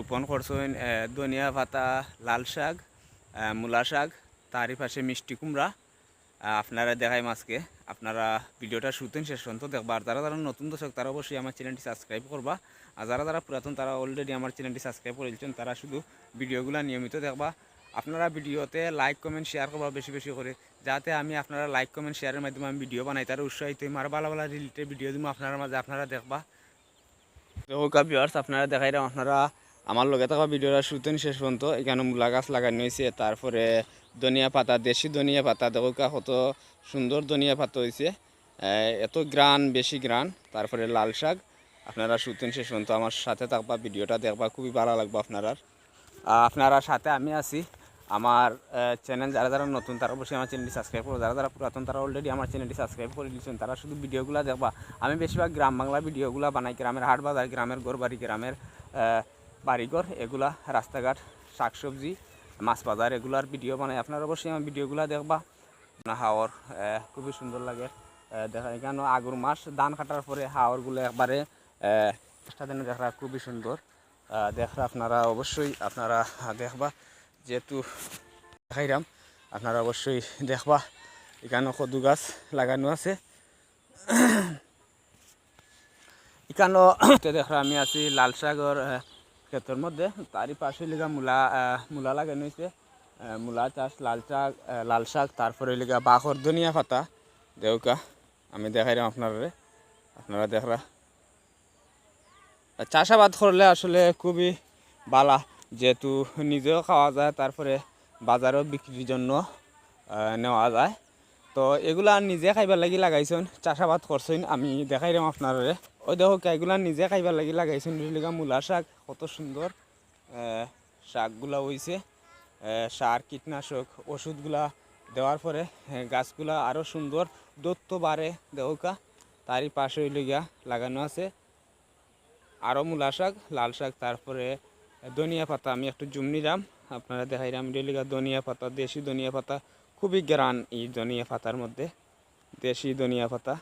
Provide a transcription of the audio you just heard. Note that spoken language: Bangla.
রোপণ করছেন ধনিয়া পাতা, লাল শাক মূলা শাক, তারই পাশে মিষ্টি কুমড়া। আপনারা দেখাই মাছকে। আপনারা ভিডিওটা শুতেন শেষ পর্যন্ত দেখবা। আর যারা যারা নতুন দর্শক, তারা অবশ্যই আমার চ্যানেলটি সাবস্ক্রাইব করবা। আর যারা যারা পুরাতন, তারা অলরেডি আমার চ্যানেলটি সাবস্ক্রাইব করেছেন তারা শুধু ভিডিওগুলো নিয়মিত দেখবা। আপনারা ভিডিওতে লাইক কমেন্ট শেয়ার করবা বেশি বেশি করে। যাতে আমি আপনারা লাইক কমেন্ট শেয়ারের মাধ্যমে আমি ভিডিও বানাই, তারা উৎসাহিত আর ভালো ভালো রিলেটেড ভিডিও দিব আপনার মাঝে, আপনারা দেখবা। আপনারা দেখাই আপনারা আমার লগে থাকা ভিডিওটা শুতেন শেষ পর্যন্ত। এখানে মূলা গাছ লাগানো হয়েছে, তারপরে ধনিয়া পাতা, দেশি ধনিয়া পাতা, দেখো কত সুন্দর ধনিয়া পাতা হয়েছে। এত গ্রান, বেশি গ্রান, তারপরে লাল শাক। আপনারা শুতেন শেষ পর্যন্ত আমার সাথে থাকবা, ভিডিওটা দেখবা, খুবই ভালো লাগবে আপনারা। আপনারা সাথে আমি আছি। আমার চ্যানেল যারা যারা নতুন, তারা অবশ্যই আমার চ্যানেলটি সাবস্ক্রাইব করো। যারা যারা পুরাতন, তারা অলরেডি আমার চ্যানেলটি সাবস্ক্রাইব করে দিয়েছেন। তারা শুধু ভিডিওগুলো দেখবা। আমি বেশিরভাগ গ্রাম বাংলা ভিডিওগুলো বানাই। গ্রামের হাট বাজার গ্রামের ঘরবাড়ি গ্রামের বাড়িঘর, এগুলা রাস্তাঘাট, শাকসবজি, মাছ বাজার, এগুলার ভিডিও বানাই। আপনার অবশ্যই আমার ভিডিওগুলো দেখবা। না, হাওর খুবই সুন্দর লাগে। দেখা এখানে আগুর মাস ধান কাটার পরে হাওরগুলো একবারে দিনে দেখা খুবই সুন্দর। দেখরা আপনারা অবশ্যই আপনারা দেখবা। যেহেতু দেখাইরাম, আপনারা অবশ্যই দেখবা। এখানে কদু গাছ লাগানো আছে। এখানেও দেখরা আমি আছি লাল সাগর ক্ষেতের মধ্যে, তারই পাশে লিগা মূলা মূলা লাগানো হয়েছে মূলা চাষ, লাল শাক লাল শাক, তারপরে লিগা বাখর ধনিয়া পাতা। দেউকা আমি দেখাই দেখাইলাম আপনারা আপনারা দেখরা চাষাবাদ করলে আসলে খুবই বালা, যেহেতু নিজেও খাওয়া যায়, তারপরে বাজারেও বিক্রির জন্য নেওয়া যায়। তো এগুলা নিজে খাইবার লাগি লাগাইছেন, চাষাবাদ করছেন, আমি দেখাই দেখাইলাম আপনারে। ওই দেখো, এগুলা নিজে খাইবার লাগি লাগাইছেন লিগা মূলা শাক, কত সুন্দর। শাকগুলা হইছে। সার, কীটনাশক, ওষুধগুলা দেওয়ার পরে গাছগুলা আরও সুন্দর দত্ত বাড়ে দেহকা তারই পাশে গিয়া লাগানো আছে। আরও মূলা শাক, লাল শাক, তারপরে ধনিয়া পাতা, আমি একটু জুম নিলাম। আপনারা দেখাইলাম ডেলিগা ধনিয়া পাতা, দেশি ধনিয়া পাতা, খুবই গ্রান এই ধনিয়া পাতার মধ্যে। দেশি ধনিয়া পাতা।